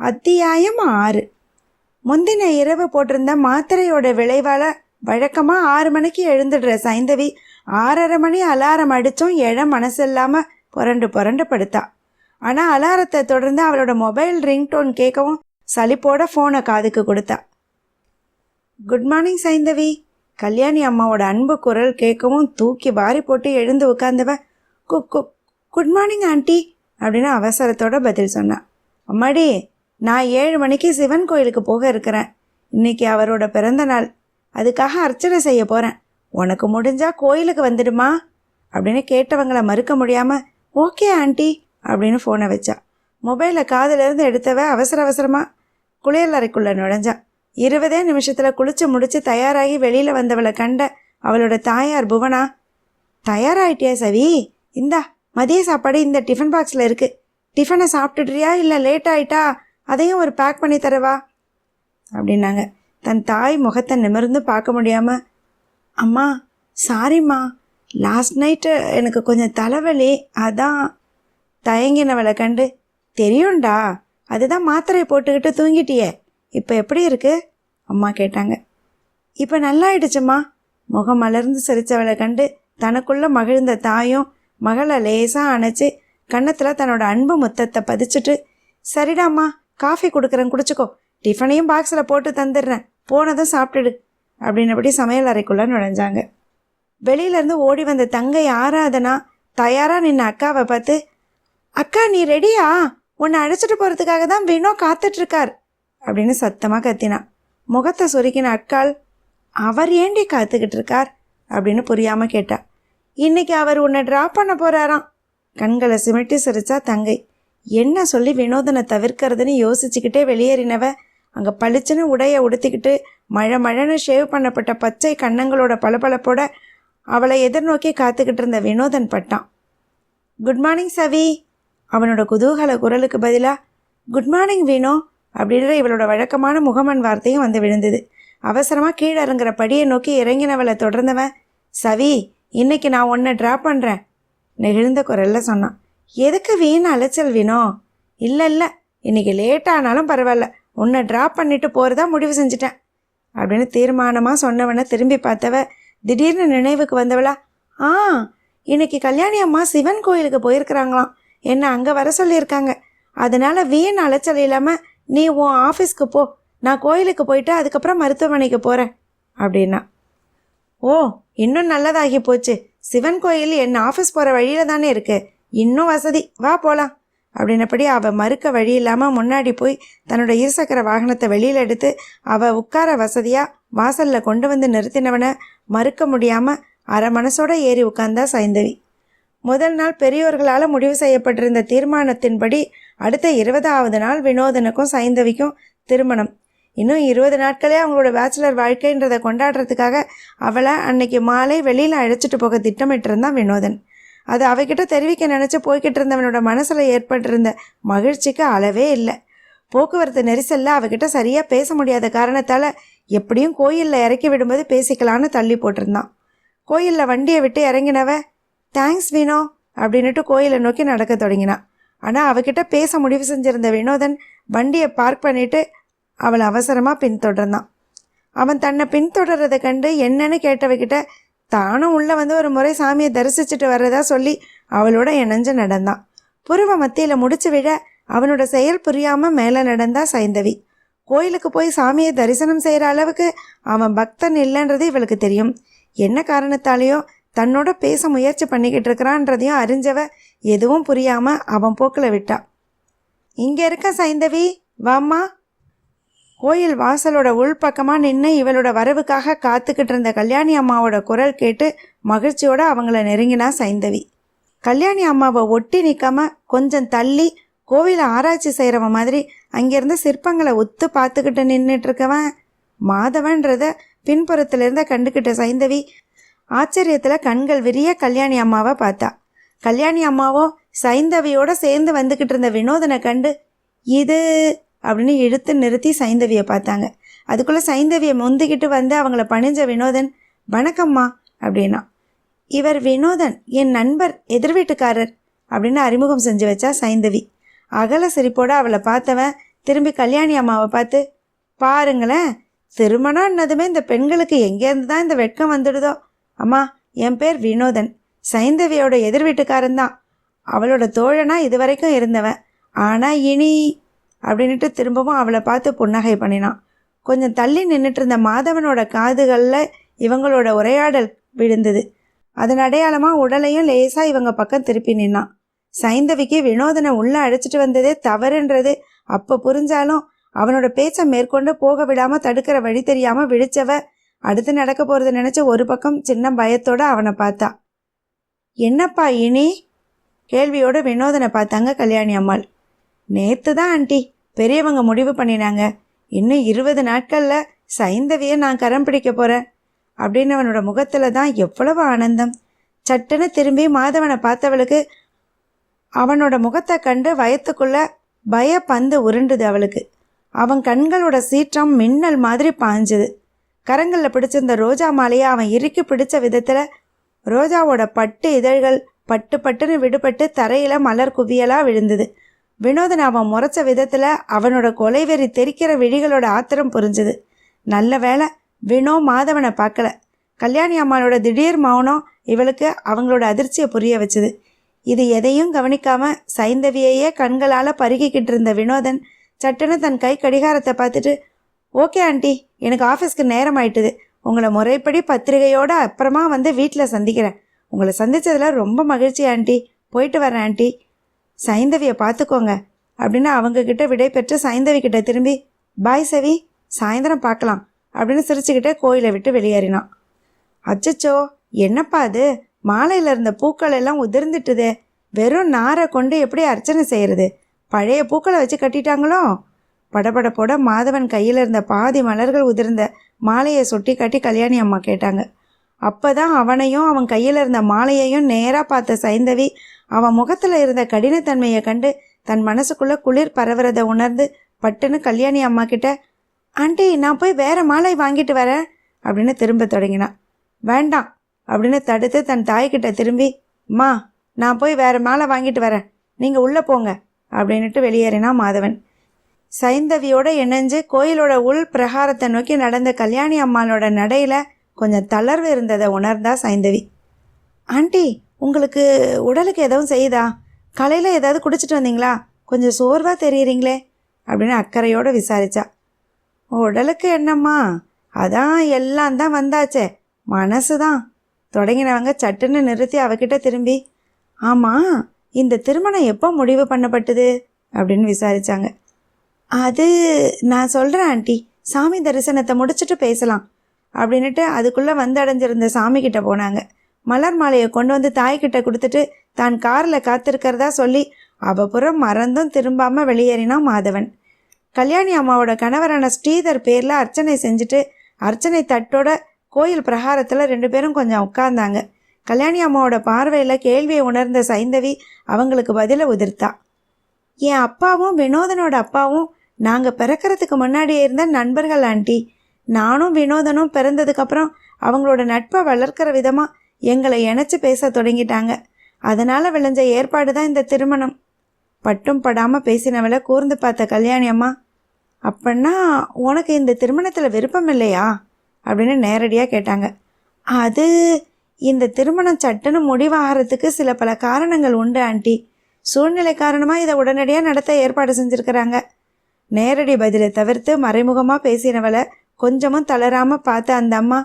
அத்தியாயம் ஆறு. முந்தின இரவு போட்டிருந்த மாத்திரையோட விளைவால் வழக்கமாக ஆறு மணிக்கு எழுந்துடுற சைந்தவி ஆறரை மணி அலாரம் அடித்தும் எழ மனசில்லாமல் புரண்டு புரண்டு படுத்தா. ஆனால் அலாரத்தை தொடர்ந்து அவளோட மொபைல் ரிங்டோன் கேட்கவும் சலிப்போட ஃபோனை காதுக்கு கொடுத்தா. Good morning Saindhavi. கல்யாணி அம்மாவோட அன்பு குரல் கேட்கவும் தூக்கி வாரி போட்டு எழுந்து உட்காந்தவ cook cook good morning aunty அப்படின்னு அவசரத்தோட பதில் சொன்னான் அம்மாடி நான் ஏழு மணிக்கு சிவன் கோயிலுக்கு போக இருக்கிறேன். இன்னைக்கு அவரோட பிறந்த நாள். அதுக்காக அர்ச்சனை செய்ய போகிறேன் உனக்கு முடிஞ்சால் கோயிலுக்கு வந்துடுமா? அப்படின்னு கேட்டவங்கள மறுக்க முடியாமல் ஓகே ஆண்டி அப்படின்னு ஃபோனை வச்சா. மொபைலை காதிலிருந்து எடுத்தவ அவசர அவசரமாக குளியல் அறைக்குள்ளே நுழைஞ்சா. இருபதே நிமிஷத்தில் குளிச்சு முடித்து தயாராகி வெளியில் வந்தவளை கண்ட அவளோட தாயார் புவனா தயாராயிட்டியா சவி? இந்தா மதிய சாப்பாடு இந்த டிஃபன் பாக்ஸில் இருக்குது டிஃபனை சாப்பிட்டுட்றியா இல்லை லேட் ஆயிட்டா அதையும் ஒரு பேக் பண்ணி தரவா? அப்படின்னாங்க. தன் தாய் முகத்தை நிமிர்ந்து பார்க்க முடியாமல் அம்மா சாரிம்மா லாஸ்ட் நைட்டு எனக்கு கொஞ்சம் தலைவலி. அதான். தயங்கினவளை கண்டு தெரியும்டா. அதுதான் மாத்திரை போட்டுக்கிட்டு தூங்கிட்டியே. இப்போ எப்படி இருக்கு? அம்மா கேட்டாங்க. இப்போ நல்லா ஆயிடுச்சும்மா முகம் மலர்ந்து சிரித்தவளை கண்டு தனக்குள்ளே மகிழ்ந்த தாயும் மகளை லேசாக அணைச்சி கன்னத்தில் தன்னோட அன்பு முத்தத்தை பதிச்சுட்டு சரிடாம்மா. காஃபி கொடுக்குறேன் குடிச்சுக்கோ. டிஃபனையும் பாக்ஸில் போட்டு தந்துடுறேன். போனதும் சாப்பிட்டுடு. அப்படின்னபடி சமையல் அறைக்குள்ளே நுழைஞ்சாங்க. வெளியிலேருந்து ஓடி வந்த தங்கை ஆராதனா தயாராக நின்ன அக்காவை பார்த்து அக்கா நீ ரெடியா? உன்னை அழைச்சிட்டு போகிறதுக்காக தான் வினோ காத்துட்ருக்கார். அப்படின்னு சத்தமாக கத்தினான் முகத்தை சுருக்கின அக்காள் அவர் ஏண்டி காத்துக்கிட்டு இருக்கார் அப்படின்னு புரியாமல் கேட்டா. இன்னைக்கு அவர் உன்னை ட்ராப் பண்ண போகிறாராம் கண்களை சிமிட்டி சிரிச்சா தங்கை. என்ன சொல்லி வினோதனை தவிர்க்கிறதுன்னு யோசிச்சுக்கிட்டே வெளியேறினவ? அங்கே பளிச்சுன்னு உடைய உடுத்திக்கிட்டு மழை மழைன்னு ஷேவ் பண்ணப்பட்ட பச்சை கன்னங்களோட பளபளப்போட அவளை எதிர்நோக்கி காத்துக்கிட்டு இருந்த வினோதன் பட்டான். Good morning Savi. அவனோட குதூகல குரலுக்கு பதிலாக குட் மார்னிங் வினோ. அப்படின்ற இவளோட வழக்கமான முகமன் வார்த்தையும் வந்து விழுந்தது. அவசரமாக கீழே இறங்குற படியை நோக்கி இறங்கினவளை தொடர்ந்தவன் சவி இன்னைக்கு நான் உன்னை ட்ராப் பண்ணுறேன் நெகிழ்ந்த குரலில் சொன்னான். எதுக்கு வீண் அலைச்சல் வீணோ? இல்லை இல்லை. இன்னைக்கு லேட்டானாலும் பரவாயில்ல. உன்னை ட்ராப் பண்ணிட்டு போகிறதா முடிவு செஞ்சிட்டேன். அப்படின்னு தீர்மானமாக சொன்னவனை திரும்பி பார்த்தவ திடீர்னு நினைவுக்கு வந்தவளா ஆ இன்னைக்கு கல்யாணி அம்மா சிவன் கோயிலுக்கு போயிருக்கிறாங்களாம். என்னை அங்கே வர சொல்லியிருக்காங்க. அதனால வீண் அலைச்சல் இல்லாமல் நீ உன் ஆஃபீஸ்க்கு போ. நான் கோயிலுக்கு போயிட்டு அதுக்கப்புறம் மருத்துவமனைக்கு போகிறேன் அப்படின்னா ஓ இன்னும் நல்லதாகி போச்சு. சிவன் கோயில் என் ஆஃபீஸ் போகிற வழியில் தானே இருக்குது இன்னும் வசதி. வா போகலாம் அப்படின்னபடி அவள் மறுக்க வழி இல்லாமல் முன்னாடி போய் தன்னோட இருசக்கர வாகனத்தை வெளியில் எடுத்து அவள் உட்கார வசதியாக வாசலில் கொண்டு வந்து நிறுத்தினவனை மறுக்க முடியாமல் அரை மனசோட ஏறி உட்கார்ந்தா சைந்தவி. முதல் நாள் பெரியோர்களால் முடிவு செய்யப்பட்டிருந்த தீர்மானத்தின்படி அடுத்த இருபதாவது நாள் வினோதனுக்கும் சைந்தவிக்கும் திருமணம். இன்னும் இருபது நாட்களே அவங்களோட பேச்சுலர் வாழ்க்கைன்றதை கொண்டாடுறதுக்காக அவளை அன்னைக்கு மாலை வெளியில் அழைச்சிட்டு போக திட்டமிட்டிருந்தான் வினோதன். அது அவகிட்ட தெரிவிக்க நினச்சி போய்கிட்டு இருந்தவனோட மனசில் ஏற்பட்டிருந்த மகிழ்ச்சிக்கு அளவே இல்லை. போக்குவரத்து நெரிசலில் அவகிட்ட சரியாக பேச முடியாத காரணத்தால் எப்படியும் கோயிலில் இறக்கி விடும்போது பேசிக்கலான்னு தள்ளி போட்டிருந்தான். கோயிலில் வண்டியை விட்டு இறங்கினவ தேங்க்ஸ் வினோ அப்படின்னுட்டு கோயிலை நோக்கி நடக்க தொடங்கினான். ஆனால் அவகிட்ட பேச முடிவு செஞ்சிருந்த வினோதன் வண்டியை பார்க் பண்ணிட்டு அவளை அவசரமாக பின்தொடர்ந்தான். அவன் தன்னை பின்தொடர்றதை கண்டு என்னன்னு கேட்டவகிட்ட தானும் உள்ளே வந்து ஒரு முறை சாமியை தரிசிச்சுட்டு வர்றதா சொல்லி அவளோட இணைஞ்சு நடந்தான். புருவ மத்தியில் முடிச்சு விட அவனோட செயல் புரியாமல் மேலே நடந்தா சைந்தவி. கோயிலுக்கு போய் சாமியை தரிசனம் செய்கிற அளவுக்கு அவன் பக்தன் இல்லைன்றது இவளுக்கு தெரியும். என்ன காரணத்தாலேயோ தன்னோட பேச முயற்சி பண்ணிக்கிட்டு இருக்கிறான்றதையும் அறிஞ்சவ எதுவும் புரியாமல் அவன் போக்கில் விட்டா. இங்கே இருக்க சைந்தவி வாம்மா கோயில் வாசலோட உள்பக்கமாக நின்று இவளோட வரவுக்காக காத்துக்கிட்டு இருந்த கல்யாணி அம்மாவோட குரல் கேட்டு மகிழ்ச்சியோடு அவங்கள நெருங்கினா சைந்தவி. கல்யாணி அம்மாவை ஒட்டி நிற்காம கொஞ்சம் தள்ளி கோவிலை ஆராய்ச்சி செய்கிறவன் மாதிரி அங்கேருந்து சிற்பங்களை ஒத்து பார்த்துக்கிட்டு நின்றுட்டுருக்கவன் மாதவன்றத பின்புறத்திலிருந்த கண்டுக்கிட்ட சைந்தவி ஆச்சரியத்தில் கண்கள் விரிய கல்யாணி அம்மாவை பார்த்தா. கல்யாணி அம்மாவோ சைந்தவியோட சேர்ந்து வந்துக்கிட்டு இருந்த வினோதனை கண்டு இது அப்படின்னு இழுத்து நிறுத்தி சைந்தவியை பார்த்தாங்க. அதுக்குள்ளே சைந்தவியை முந்திக்கிட்டு வந்து அவங்கள பணிஞ்ச வினோதன் வணக்கம்மா அப்படின்னா. இவர் வினோதன் என் நண்பர் எதிர் வீட்டுக்காரர் அப்படின்னு அறிமுகம் செஞ்சு வச்சா சைந்தவி. அகல சிரிப்போட அவளை பார்த்தவன் திரும்பி கல்யாணி அம்மாவை பார்த்து பாருங்களேன் திருமணம்னதுமே இந்த பெண்களுக்கு எங்கேருந்து தான் இந்த வெட்கம் வந்துடுதோ? அம்மா என் பேர் வினோதன். சைந்தவியோட எதிர் வீட்டுக்காரன் தான் அவளோட தோழனா இதுவரைக்கும் இருந்தவன். ஆனால் இனி அப்படின்ட்டு திரும்பவும் அவளை பார்த்து புன்னகை பண்ணினான். கொஞ்சம் தள்ளி நின்றுட்டு இருந்த மாதவனோட காதுகளில் இவங்களோட உரையாடல் விழுந்தது. அதன் அடையாளமாக உடலையும் லேசாக இவங்க பக்கம் திருப்பி நின்னான். சைந்தவிக்கு வினோதனை உள்ளே அழைச்சிட்டு வந்ததே தவறுன்றது. அப்போ புரிஞ்சாலும் அவனோட பேச்சை மேற்கொண்டு போக விடாமல் தடுக்கிற வழி தெரியாமல் விழிச்சவ அடுத்து நடக்க போகிறத நினச்சி ஒரு பக்கம் சின்ன பயத்தோடு அவனை பார்த்தா. என்னப்பா இனி? கேள்வியோடு வினோதனை பார்த்தாங்க கல்யாணி அம்மாள். நேற்று தான் ஆண்டி பெரியவங்க முடிவு பண்ணினாங்க. இன்னும் இருபது நாட்களில் சைந்தவியை நான் கரம் பிடிக்க போகிறேன் அப்படின்னு அவனோட முகத்தில் தான் எவ்வளவு ஆனந்தம். சட்டுன்னு திரும்பி மாதவனை பார்த்தவளுக்கு அவனோட முகத்தை கண்டு வயத்துக்குள்ள பய பந்து உருண்டுது அவளுக்கு. அவன் கண்களோட சீற்றம் மின்னல் மாதிரி பாஞ்சுது. கரங்களில் பிடிச்சிருந்த ரோஜா மாலையை அவன் இறுக்கி பிடிச்ச விதத்தில் ரோஜாவோட பட்டு இதழ்கள் பட்டு பட்டுன்னு விடுபட்டு தரையில் மலர் குவியலாக விழுந்தது. வினோதன் அவன் முறைச்ச விதத்தில் அவனோட கொலைவெறி தெரிக்கிற விழிகளோட ஆத்திரம் புரிஞ்சுது. நல்ல வேளை வினோ மாதவனை பார்க்கல. கல்யாணி அம்மாளோட திடீர் மௌனம் இவளுக்கு அவங்களோட அதிர்ச்சியை புரிய வச்சுது. இது எதையும் கவனிக்காம சைந்தவியையே கண்களால் பருகிக்கிட்டு இருந்த வினோதன் சட்டுன்னு தன் கை கடிகாரத்தை பார்த்துட்டு ஓகே ஆண்டி எனக்கு ஆஃபீஸ்க்கு நேரம் ஆயிட்டுது. உங்களை முறைப்படி பத்திரிகையோட அப்புறமா வந்து வீட்டில் சந்திக்கிறேன். உங்களை சந்தித்ததில் ரொம்ப மகிழ்ச்சி ஆண்டி. போயிட்டு வரேன் ஆண்டி. சைந்தவியை பார்த்துக்கோங்க அப்படின்னு அவங்கக்கிட்ட விடை பெற்று சைந்தவி கிட்ட திரும்பி பாய் சவி சாயந்தரம் பார்க்கலாம் அப்படின்னு சிரிச்சுக்கிட்டே கோயிலை விட்டு வெளியேறினான். அச்சச்சோ என்னப்பா அது? மாலையில் இருந்த பூக்கள் எல்லாம் உதிர்ந்துட்டுதே. வெறும் நாரை கொண்டு எப்படி அர்ச்சனை செய்கிறது பழைய பூக்களை வச்சு கட்டிட்டாங்களோ? படபடப்போட மாதவன் கையில் இருந்த பாதி மலர்கள் உதிர்ந்த மாலையை சுட்டி காட்டி கல்யாணி அம்மா கேட்டாங்க. அப்போ தான் அவனையும் அவன் கையில் இருந்த மாலையையும் நேராக பார்த்த சைந்தவி அவன் முகத்தில் இருந்த கடினத்தன்மையை கண்டு தன் மனசுக்குள்ளே குளிர் பரவுறதை உணர்ந்து பட்டுன்னு கல்யாணி அம்மா கிட்ட ஆண்டி நான் போய் வேற மாலை வாங்கிட்டு வரேன். அப்படின்னு திரும்ப தொடங்கினான் வேண்டாம் அப்படின்னு தடுத்து தன் தாய்கிட்ட திரும்பி மா நான் போய் வேற மாலை வாங்கிட்டு வரேன். நீங்கள் உள்ளே போங்க அப்படின்னுட்டு வெளியேறினா மாதவன். சைந்தவியோட இணைஞ்சு கோயிலோட உள் பிரகாரத்தை நோக்கி நடந்த கல்யாணி அம்மாளோட நடையில் கொஞ்சம் தளர்வு இருந்ததை உணர்ந்தா சைந்தவி. ஆண்டி உங்களுக்கு உடலுக்கு எதுவும் செய்யுதா? காலையில் ஏதாவது குடிச்சிட்டு வந்தீங்களா? கொஞ்சம் சோர்வாக தெரியுறீங்களே அப்படின்னு அக்கறையோடு விசாரிச்சா. உடலுக்கு என்னம்மா? அதான் எல்லாம் தான் வந்தாச்சே. மனசு தான் தொடங்கினவங்க சட்டுன்னு நிறுத்தி அவகிட்ட திரும்பி ஆமாம் இந்த திருமணம் எப்போ முடிவு பண்ணப்பட்டது? அப்படின்னு விசாரித்தாங்க அது நான் சொல்கிறேன் ஆண்டி. சாமி தரிசனத்தை முடிச்சுட்டு பேசலாம் அப்படின்ட்டு அதுக்குள்ளே வந்து அடைஞ்சிருந்த சாமி போனாங்க. மலர் மாலையை கொண்டு வந்து தாய்கிட்ட கொடுத்துட்டு தான் காரில் காத்திருக்கிறதா சொல்லி அவபுறம் மறந்தும் திரும்பாமல் வெளியேறினான் மாதவன். கல்யாணி அம்மாவோட கணவரான ஸ்ரீதர் பேரில் அர்ச்சனை செஞ்சுட்டு அர்ச்சனை தட்டோட கோயில் பிரகாரத்தில் ரெண்டு பேரும் கொஞ்சம் உட்கார்ந்தாங்க. கல்யாணி அம்மாவோட பார்வையில் கேள்வியை உணர்ந்த சைந்தவி அவங்களுக்கு பதிலை உதிர்த்தா. என் அப்பாவும் வினோதனோட அப்பாவும் நாங்கள் பிறக்கிறதுக்கு முன்னாடியே இருந்த நண்பர்கள் ஆண்டி. நானும் வினோதனும் பிறந்ததுக்கப்புறம் அவங்களோட நட்பை வளர்க்குற விதமாக எங்களை இணைச்சி பேச தொடங்கிட்டாங்க. அதனால் விளைஞ்ச ஏற்பாடு தான் இந்த திருமணம். பட்டும் படாமல் பேசினவளை கூர்ந்து பார்த்த கல்யாணி அம்மா அப்படின்னா உனக்கு இந்த திருமணத்தில் விருப்பம் இல்லையா? அப்படின்னு நேரடியாக கேட்டாங்க. அது இந்த திருமணம் சட்டுன்னு முடிவாகிறதுக்கு சில பல காரணங்கள் உண்டு ஆண்டி. சூழ்நிலை காரணமாக இதை உடனடியாக நடத்த ஏற்பாடு செஞ்சுருக்கிறாங்க. நேரடி பதிலை தவிர்த்து மறைமுகமாக பேசினவளை கொஞ்சமும் தளராமல் பார்த்த அந்த அம்மா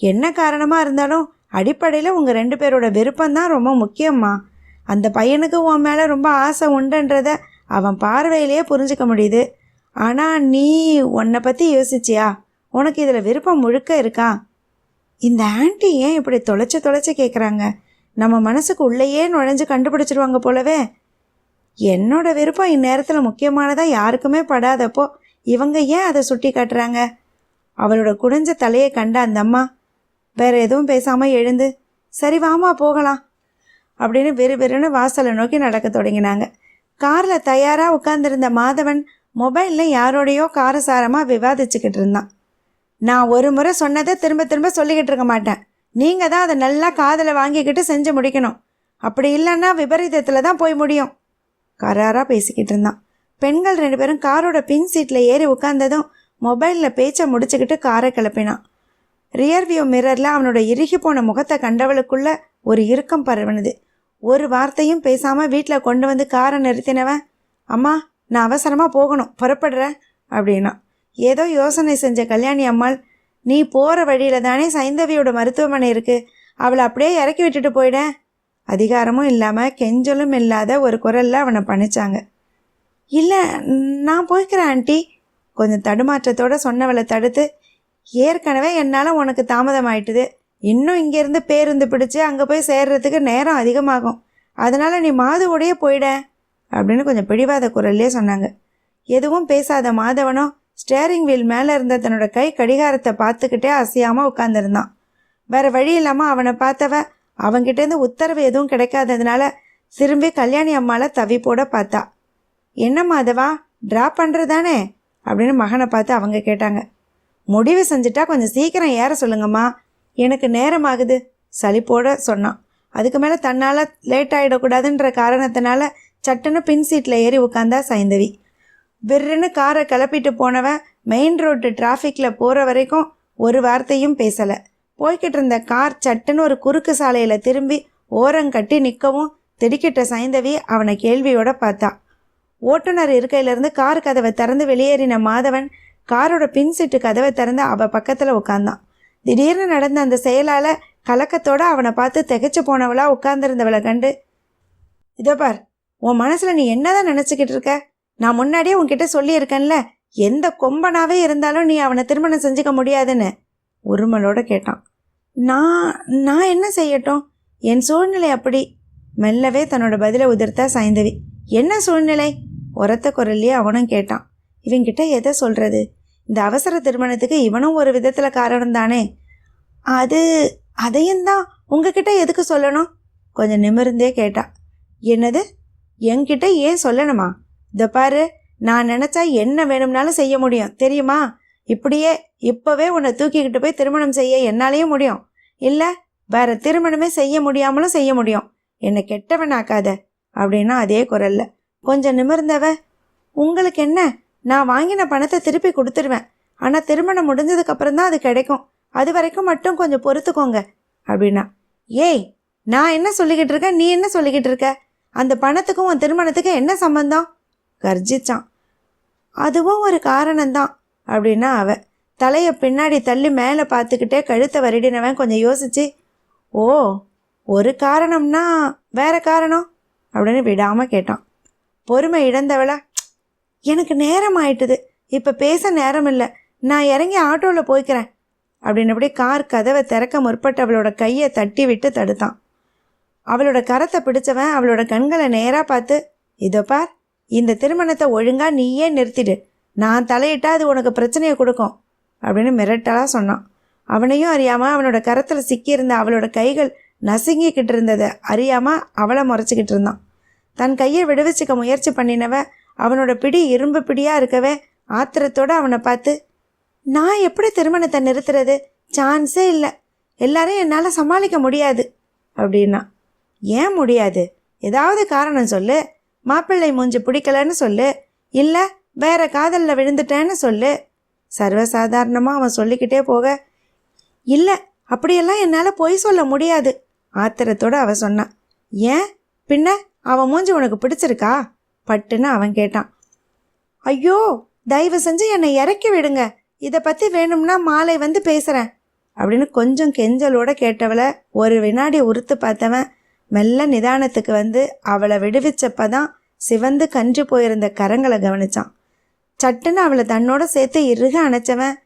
என்ன காரணமாக இருந்தாலும் அடிப்படையில் உங்கள் ரெண்டு பேரோட விருப்பம்தான் ரொம்ப முக்கியம்மா. அந்த பையனுக்கு உன் மேலே ரொம்ப ஆசை உண்டுன்றத அவன் பார்வையிலேயே புரிஞ்சுக்க முடியுது. ஆனால் நீ உன்னை பற்றி யோசிச்சியா? உனக்கு இதில் விருப்பம் முழுக்க இருக்கா? இந்த ஆண்டி ஏன் இப்படி தொலைச்சி தொலைச்சி கேட்குறாங்க நம்ம மனசுக்கு உள்ளேயே நுழைஞ்சு கண்டுபிடிச்சிருவாங்க போலவே. என்னோட விருப்பம் இந்நேரத்தில் முக்கியமானதாக யாருக்குமே படாதப்போ இவங்க ஏன் அதை சுட்டி காட்டுறாங்க அவளோட குடிஞ்ச தலையை கண்ட அந்த அம்மா வேற எதுவும் பேசாமல் எழுந்து சரி வாமா போகலாம் அப்படின்னு வெறு வெறுன்னு வாசலை நோக்கி நடக்க தொடங்கினாங்க. காரில் தயாராக உட்கார்ந்துருந்த மாதவன் மொபைலில் யாரோடையோ காரசாரமாக விவாதிச்சுக்கிட்டு இருந்தான். நான் ஒரு முறை சொன்னதை திரும்ப திரும்ப சொல்லிக்கிட்டு இருக்க மாட்டேன். நீங்கள் தான் அதை நல்லா காதில் வாங்கிக்கிட்டு செஞ்சு முடிக்கணும். அப்படி இல்லைன்னா விபரீதத்தில் தான் போய் முடியும் கராராக பேசிக்கிட்டு இருந்தான். பெண்கள் ரெண்டு பேரும் காரோட பின் சீட்டில் ஏறி உட்கார்ந்ததும் மொபைலில் பேச்சை முடிச்சுக்கிட்டு காரை கிளப்பினான். ரியர்வியூ மிரரில் அவனோட இறுகி போன முகத்தை கண்டவளுக்குள்ள ஒரு இறுக்கம் பரவினது. ஒரு வார்த்தையும் பேசாமல் வீட்டில் கொண்டு வந்து காரை நிறுத்தினவன் அம்மா நான் அவசரமாக போகணும் புறப்படுறேன் அப்படின்னா. ஏதோ யோசனை செஞ்ச கல்யாணி அம்மாள் நீ போகிற வழியில் தானே சைந்தவியோட மருத்துவமனை இருக்குது அவளை அப்படியே இறக்கி விட்டுட்டு போயிட. அதிகாரமும் இல்லாமல் கெஞ்சலும் இல்லாத ஒரு குரலில் அவனை பணிச்சாங்க. இல்லை நான் போய்க்கிறேன் ஆண்டி கொஞ்சம் தடுமாற்றத்தோடு சொன்னவளை தடுத்து ஏற்கனவே என்னால் உனக்கு தாமதம் ஆயிட்டுது இன்னும் இங்கேருந்து பேருந்து பிடிச்சு அங்கே போய் சேர்றதுக்கு நேரம் அதிகமாகும். அதனால் நீ மாதுவோடையே போயிட அப்படின்னு கொஞ்சம் பிடிவாத குரல்லே சொன்னாங்க. எதுவும் பேசாத மாதவனும் ஸ்டேரிங் வீல் மேலே இருந்த தன்னோட கை கடிகாரத்தை பார்த்துக்கிட்டே அசையாமல் உட்காந்துருந்தான் வேறு வழி இல்லாமல் அவனை பார்த்தவ அவங்கிட்டேருந்து உத்தரவு எதுவும் கிடைக்காததுனால திரும்பி கல்யாணி அம்மாவை தவிப்போட பார்த்தா. என்ன மாதவா ட்ராப் பண்ணுறதானே அப்படின்னு மகனை பார்த்து அவங்க கேட்டாங்க. முடிவு செஞ்சுட்டா கொஞ்சம் சீக்கிரம் ஏற சொல்லுங்கம்மா. எனக்கு நேரம் ஆகுது சலிப்போட சொன்னான். அதுக்கு மேலே தன்னால் லேட் ஆகிடக்கூடாதுன்ற காரணத்தினால சட்டுன்னு பின் சீட்டில் ஏறி உட்காந்தா சைந்தவி. விர்ருன்னு காரை கிளப்பிட்டு போனவன் மெயின் ரோட்டு டிராஃபிக்கில் போகிற வரைக்கும் ஒரு வார்த்தையும் பேசலை. போய்கிட்டு இருந்த கார் சட்டுன்னு ஒரு குறுக்கு சாலையில் திரும்பி ஓரங்கட்டி நிற்கவும் திடுக்கிட்ட சைந்தவி அவனை கேள்வியோட பார்த்தா. ஓட்டுநர் இருக்கையிலேருந்து கார் கதவை திறந்து வெளியேறின மாதவன் காரோட பின் சீட்டு கதவை திறந்து அவ பக்கத்தில் உட்காந்தான் திடீர்னு நடந்த அந்த செயலால் கலக்கத்தோட அவனை பார்த்து திகைச்சு போனவளா உட்கார்ந்துருந்தவளை கண்டு இதோ பார் உன் மனசில் நீ என்னதான் நினச்சிக்கிட்டு இருக்க? நான் முன்னாடியே உன்கிட்ட சொல்லியிருக்கேன்ல எந்த கொம்பனாவே இருந்தாலும் நீ அவனை திருமணம் செஞ்சுக்க முடியாதுன்னு. உருமலோட கேட்டான். நான் நான் என்ன செய்யட்டும்? என் சூழ்நிலை அப்படி. மெல்லவே தன்னோட பதிலை உதிர்த்தா சாய்ந்தவி. என்ன சூழ்நிலை? உரத்த குரல்லையே அவனும் கேட்டான். இவங்கிட்ட எதை சொல்கிறது இந்த அவசர திருமணத்துக்கு இவனும் ஒரு விதத்தில் காரணம் தானே. அது அதையும் தான் உங்ககிட்ட எதுக்கு சொல்லணும்? கொஞ்சம் நிமிர்ந்தே கேட்டா. என்னது? என்கிட்ட ஏன் சொல்லணுமா? இதை பாரு நான் நினச்சா என்ன வேணும்னாலும் செய்ய முடியும். தெரியுமா? இப்படியே இப்போவே உன்னை தூக்கிக்கிட்டு போய் திருமணம் செய்ய என்னாலேயும் முடியும். இல்லை வேற திருமணமே செய்ய முடியாமலும் செய்ய முடியும். என்னை கெட்டவன் ஆக்காத அப்படின்னா அதே குரல்ல. கொஞ்சம் நிமிர்ந்தவ உங்களுக்கு என்ன? நான் வாங்கின பணத்தை திருப்பி கொடுத்துருவேன். ஆனால் திருமணம் முடிஞ்சதுக்கப்புறம் தான் அது கிடைக்கும். அது வரைக்கும் மட்டும் கொஞ்சம் பொறுத்துக்கோங்க அப்படின்னா. ஏய் நான் என்ன சொல்லிக்கிட்டு இருக்கேன்? நீ என்ன சொல்லிக்கிட்டு இருக்க? அந்த பணத்துக்கும் உன் திருமணத்துக்கும் என்ன சம்பந்தம்? கர்ஜிச்சான். அதுவும் ஒரு காரணம்தான் அப்படின்னா அவ. தலையை பின்னாடி தள்ளி மேலே பார்த்துக்கிட்டே கழுத்தை வருடினவன் கொஞ்சம் யோசிச்சு ஓ ஒரு காரணம்னா வேற காரணம்? அப்படின்னு விடாமல் கேட்டான். பொறுமை இழந்தவளா? எனக்கு நேரம் ஆயிட்டுது இப்போ பேச நேரம் இல்லை நான் இறங்கி ஆட்டோவில் போய்க்கிறேன். அப்படின்னபடி கார் கதவை திறக்க முற்பட்டவளோட கையை தட்டி விட்டு தடுத்தான். அவளோட கரத்தை பிடிச்சவன் அவளோட கண்களை நேராக பார்த்து இதோ பார் இந்த திருமணத்தை ஒழுங்காக நீயே நிறுத்திடு. நான் தலையிட்டா அது உனக்கு பிரச்சனையை கொடுக்கும். அப்படின்னு மிரட்டலாக சொன்னான். அவனையும் அறியாமல் அவனோட கரத்தில் சிக்கியிருந்த அவளோட கைகள் நசுங்கிக்கிட்டு இருந்ததை அறியாமல் அவளை முறைச்சிக்கிட்டு இருந்தான். தன் கையை விடுவிச்சிக்க முயற்சி பண்ணினவ அவனோட பிடி இரும்பு பிடியாக இருக்கவே ஆத்திரத்தோடு அவனை பார்த்து நான் எப்படி திருமணத்தை நிறுத்துறது? சான்ஸே இல்லை. எல்லாரையும் என்னால் சமாளிக்க முடியாது. அப்படின்னா ஏன் முடியாது? ஏதாவது காரணம் சொல்லு. மாப்பிள்ளை மூஞ்சி பிடிக்கலன்னு சொல்லு. இல்லை வேற காதலில் விழுந்துட்டேன்னு சொல்லு. சர்வசாதாரணமாக அவன் சொல்லிக்கிட்டே போக இல்லை அப்படியெல்லாம் என்னால் பொய் சொல்ல முடியாது. ஆத்திரத்தோடு அவ சொன்னான் ஏன்? பின்ன அவன் மூஞ்சி உனக்கு பிடிச்சிருக்கா? பட்டுன்னு அவன் கேட்டான். ஐயோ தயவு செஞ்சு என்னை இறக்கி விடுங்க. இதை பற்றி வேணும்னா மாலை வந்து பேசுகிறேன் அப்படின்னு கொஞ்சம் கெஞ்சலோட கேட்டவளை ஒரு வினாடி உறுத்து பார்த்தவன் மெல்ல நிதானத்துக்கு வந்து அவளை விடுவிச்சப்பதான் சிவந்து கன்று போயிருந்த கரங்களை கவனிச்சான். சட்டுன்னு அவளை தன்னோட சேர்த்து இறுக அணைச்சவன்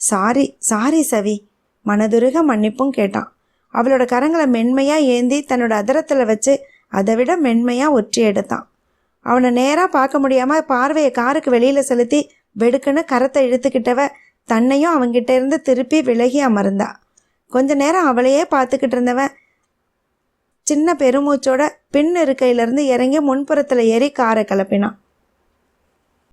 சாரி சாரி சவி மனதுருக மன்னிப்பும் கேட்டான். அவளோட கரங்களை மென்மையாக ஏந்தி தன்னோட அதரத்தில் வச்சு அதை விட மென்மையாக ஒற்றி எடுத்தான். அவனை நேராக பார்க்க முடியாமல் பார்வையை காருக்கு வெளியில் செலுத்தி வெடுக்குன்னு கரத்தை இழுத்துக்கிட்டவ தன்னையும் அவங்கிட்ட இருந்து திருப்பி விலகி அமர்ந்தா. கொஞ்ச நேரம் அவளையே பார்த்துக்கிட்டு இருந்தவன் சின்ன பெருமூச்சோட பின் இருக்கையிலேருந்து இறங்கி முன்புறத்தில் ஏறி காரை கிளப்பினான்.